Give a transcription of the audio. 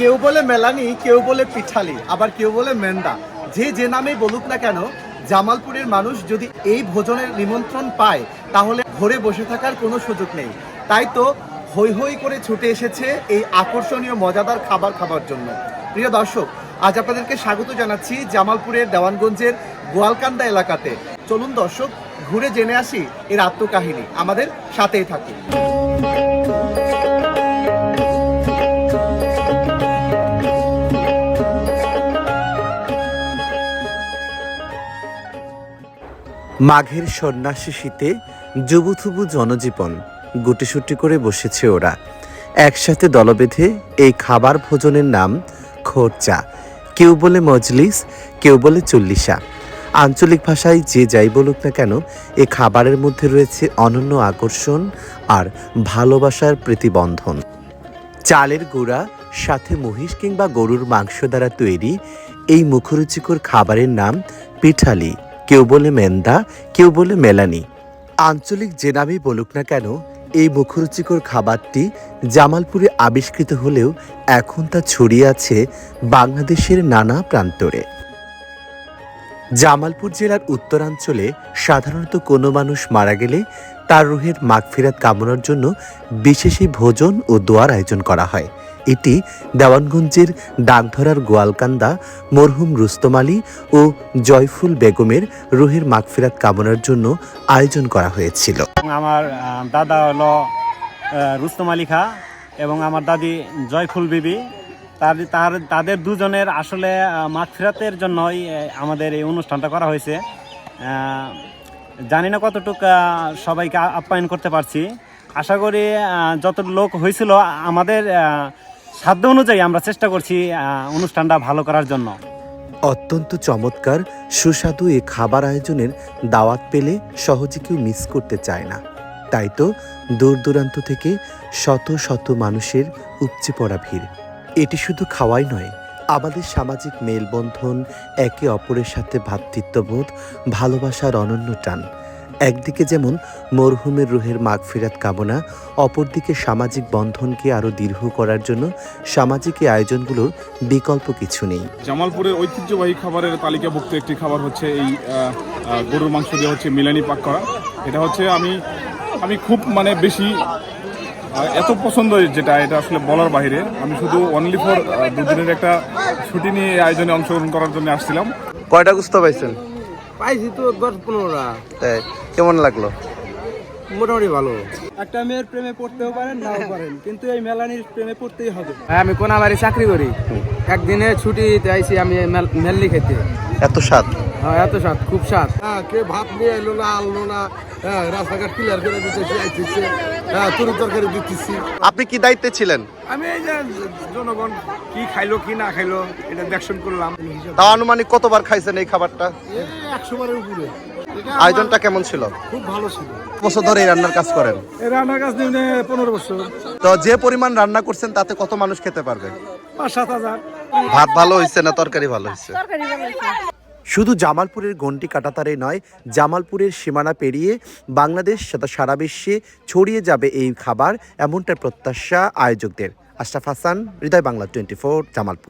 কেউ বলে মেলানি, কেউ বলে পিঠালি, আবার কেউ বলে মেন্দা। যে যে নামেই বলুক না কেন, জামালপুরের মানুষ যদি এই ভোজনের নিমন্ত্রণ পায়, তাহলে ঘরে বসে থাকার কোনো সুযোগ নেই। তাই তো হই হই করে ছুটে এসেছে এই আকর্ষণীয়, মজাদার খাবার খাবার জন্য। প্রিয় দর্শক, আজ আপনাদেরকে স্বাগত জানাচ্ছি জামালপুরের দেওয়ানগঞ্জের গোয়ালকান্দা এলাকাতে। চলুন দর্শক, ঘুরে জেনে আসি এর আত্মকাহিনী। আমাদের সাথেই থাকুন। মাঘের সন্ন্যাসী শীতে যুবথুবু জনজীবন গুটিসুটি করে বসেছে ওরা। একসাথে দল বেঁধে এই খাবার ভোজনের নাম খোরচা। কেউ বলে মজলিস, কেউ বলে চল্লিশা। আঞ্চলিক ভাষায় যে যাই বলুক না কেন, এ খাবারের মধ্যে রয়েছে অনন্য আকর্ষণ আর ভালোবাসার প্রতিবন্ধন। চালের গুঁড়া, সাথে মহিষ কিংবা গরুর মাংস দ্বারা তৈরি এই মুখরুচিকর খাবারের নাম পিঠালি। কেউ বলে মেন্দা, কেউ বলে মেলানি। আঞ্চলিক যে নামেই বলুক না কেন, এই মুখরুচিকর খাবারটি জামালপুরে আবিষ্কৃত হলেও এখন তা ছড়িয়ে আছে বাংলাদেশের নানা প্রান্তরে। জামালপুর জেলার উত্তরাঞ্চলে সাধারণত কোনো মানুষ মারা গেলে তার রুহের মাগফিরাত কামনার জন্য বিশেষ এই ভোজন ও দোয়ার আয়োজন করা হয়। এটি দেওয়ানগঞ্জের ডাকধরার গোয়ালকান্দা, মরহুম রুস্তম আলী ও জয়ফুল বেগমের রুহের মাগফিরাত কামনার জন্য আয়োজন করা হয়েছিল। আমার দাদা হলো রুস্তম আলী খা এবং আমার দাদি জয়ফুল বিবি। তার তার, তাদের দুজনের আসলে মাগফিরাতের জন্যই আমাদের এই অনুষ্ঠানটা করা হয়েছে। জানি না কতটুকু সবাইকে আপ্যায়ন করতে পারছি। আশা করি যত লোক হয়েছিল, আমাদের সাধ্য অনুযায়ী আমরা চেষ্টা করছি অনুষ্ঠানটা ভালো করার জন্য। অত্যন্ত চমৎকার, সুস্বাদু এ খাবার আয়োজনের দাওয়াত পেলে সহজে কেউ মিস করতে চায় না। তাই তো দূর দূরান্ত থেকে শত শত মানুষের উপচে পড়া ভিড়। এটি শুধু খাওয়াই নয়, আমাদের সামাজিক মেলবন্ধন, একে অপরের সাথে ভ্রাতৃত্ববোধ ভালোবাসার অনন্য টান। একদিকে যেমন মরহুমের রুহের মাগফিরাত কামনা অপরদিকে সামাজিক বন্ধনকে আরও দীর্ঘ করার জন্য সামাজিক এই আয়োজনগুলোর বিকল্প কিছু নেই। জামালপুরের ঐতিহ্যবাহী খাবারের তালিকাভুক্ত একটি খাবার হচ্ছে এই গরুর মাংস দিয়ে হচ্ছে মিলানি পাক করা। এটা হচ্ছে আমি আমি খুব মানে বেশি এত পছন্দ যেটা এটা আসলে বলার বাইরে। আমি শুধু অনলি ফর দুদিনের একটা ছুটি নিয়ে এই আয়োজনে অংশগ্রহণ করার জন্য আসছিলাম। কয়টা গুস্ত পাইছেন? পাইছি তো দশ পনেরোটা। কেমন লাগল? মোটামুটি ভালো। একটা মেয়ের প্রেমে পড়তেও পারেন নাও পারেন কিন্তু এই মেলানির প্রেমে পড়তেই হবে। হ্যাঁ আমি কোনাবাড়ি চাকরি করি। একদিনে ছুটি আইছি আমি মেল- মেললি খেতে। এত স্বাদ। হ্যাঁ এত স্বাদ খুব স্বাদ। হ্যাঁ কে ভাত নিয়ে এলো না আনলো না হ্যাঁ রাস্তাঘাট ক্লিয়ার করে দিতেছি আইতেছে। হ্যাঁ তরু তরকারি দিতেছি। আপনি কি দায়িত্বে ছিলেন? আমি এই যে জনগণ কি খাইলো কি না খাইলো এটা দেখশন করলাম। তাও আনুমানিক কতবার খাইছেন এই খাবারটা? একশো বারের উপরে। আয়োজনটা কেমন ছিল? খুব ভালো ছিল। বছর ধরে এই রান্নার কাজ করেন? রান্নার কাজ নিয়ে পনেরো বছর। তো যে পরিমাণ রান্না করছেন তাতে কত মানুষ খেতে পারবে? পাঁচ সাত হাজার। ভাত ভালো হয়েছে না তরকারি ভালো হয়েছে শুধু জামালপুরের গন্ডি কাটাতারে নয়, জামালপুরের সীমানা পেরিয়ে বাংলাদেশ তথা সারা বিশ্বে ছড়িয়ে যাবে এই খাবার এমনটা প্রত্যাশা আয়োজকদের। Ashraf Hasan, Hridoy Bangla twenty four, Jamalpur.